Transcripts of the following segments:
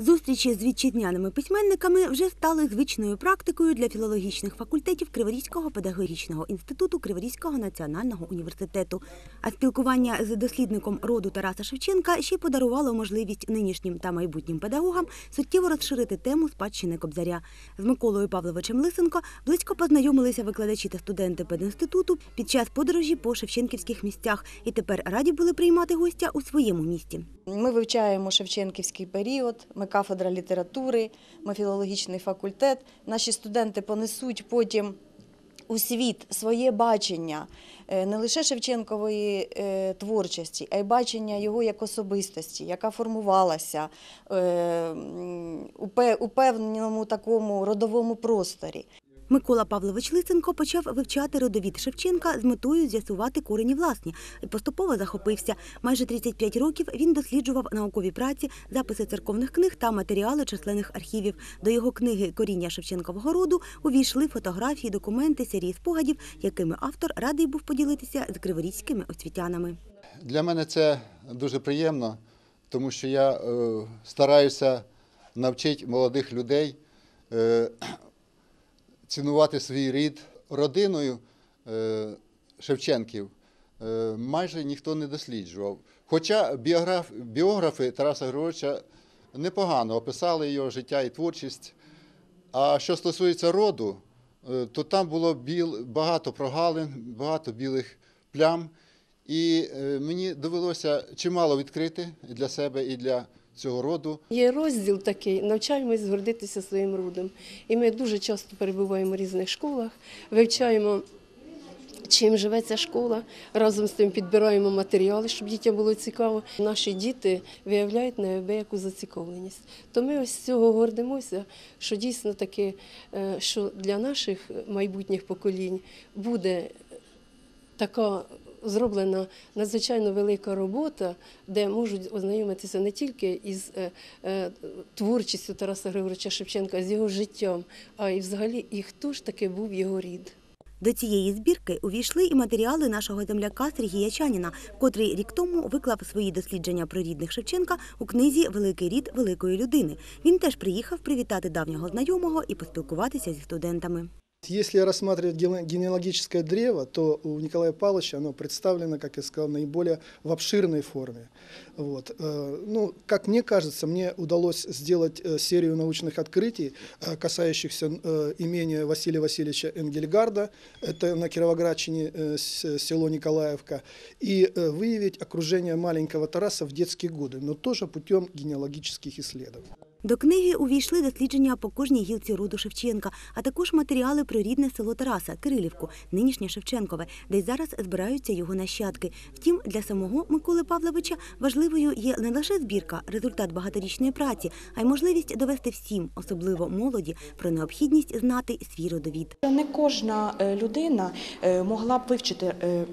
Зустрічі з вітчизняними письменниками вже стали звичною практикою для філологічних факультетів Криворізького педагогічного інституту Криворізького національного університету. А спілкування з дослідником роду Тараса Шевченка ще й подарувало можливість нинішнім та майбутнім педагогам суттєво розширити тему спадщини Кобзаря. З Миколою Павловичем Лисенко близько познайомилися викладачі та студенти пединституту під час подорожі по шевченківських місцях і тепер раді були приймати гостя у своєму місті. Ми вивчаємо Шевченківський період, ми кафедра літератури, ми філологічний факультет. Наші студенти понесуть потім у світ своє бачення е, не лише Шевченкової е, творчості, а й бачення його як особистості, яка формувалася е, у певному такому родовому просторі. Микола Павлович Лисенко почав вивчати родовід Шевченка з метою з'ясувати корені власні і поступово захопився. Майже 35 років він досліджував наукові праці, записи церковних книг та матеріали численних архівів. До його книги Коріння Шевченкового роду увійшли фотографії, документи, серії спогадів, якими автор радий був поділитися з криворізькими освітянами. Для мене це дуже приємно, тому що я е, стараюся навчити молодих людей е, цінувати свій рід родиною е, Шевченків. е, майже ніхто не досліджував. Хоча біограф, біографи Тараса Григоровича непогано описали його життя і творчість. А що стосується роду, е, то там було біл, багато прогалин, багато білих плям. І мені довелося чимало відкрити для себе і для цього роду. Є розділ такий, навчаємось гордитися своїм родом. І ми дуже часто перебуваємо в різних школах, вивчаємо, чим живе ця школа. Разом з тим підбираємо матеріали, щоб дітям було цікаво. Наші діти виявляють неабияку зацікавленість. То ми ось з цього гордимося, що дійсно таки, е, що для наших майбутніх поколінь буде така зроблена надзвичайно велика робота, де можуть ознайомитися не тільки із е, е, творчістю Тараса Григоровича Шевченка, з його життям, а й взагалі і хто ж таки був його рід. До цієї збірки увійшли і матеріали нашого земляка Сергія Чаніна, котрий рік тому виклав свої дослідження про рідних Шевченка у книзі Великий рід великої людини. Він теж приїхав привітати давнього знайомого і поспілкуватися зі студентами. Если рассматривать ге- генеалогическое древо, то у Николая Павловича оно представлено, как я сказал, наиболее в обширной форме. Вот. Э, Ну, как мне кажется, мне удалось сделать э, серию научных открытий, э, касающихся имения Василия Васильевича Энгельгарда, это на Кировоградчине село Николаевка, и выявить окружение маленького Тараса в детские годы, но тоже путем генеалогических исследований. До книги увійшли дослідження по кожній гілці роду Шевченка, а також матеріали про рідне село Тараса, Кирилівку, нинішнє Шевченкове, де й зараз збираються його нащадки. Втім, для самого Миколи Павловича важливою є не лише збірка, результат багаторічної праці, а й можливість довести всім, особливо молоді, про необхідність знати свій родовід. Не кожна е, людина е, могла б вивчити е,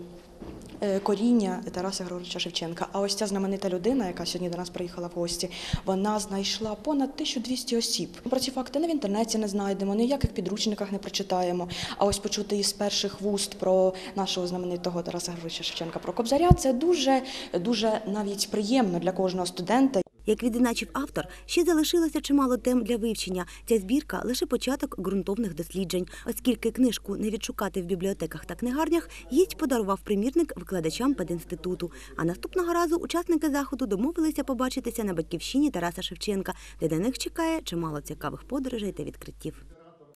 коріння Тараса Григоровича Шевченка. А ось ця знаменита людина, яка сьогодні до нас приїхала в гості, вона знайшла понад 1200 осіб. Про ці факти не в інтернеті не знайдемо, ніяких підручниках не прочитаємо. А ось почути із перших вуст про нашого знаменитого Тараса Григоровича Шевченка, про Кобзаря, це дуже, дуже навіть приємно для кожного студента. Як відзначив автор, ще залишилося чимало тем для вивчення. Ця збірка лише початок ґрунтовних досліджень, оскільки книжку не відшукати в бібліотеках та книгарнях, їсть подарував примірник викладачам пединституту. А наступного разу учасники заходу домовилися побачитися на батьківщині Тараса Шевченка, де на них чекає чимало цікавих подорожей та відкриттів.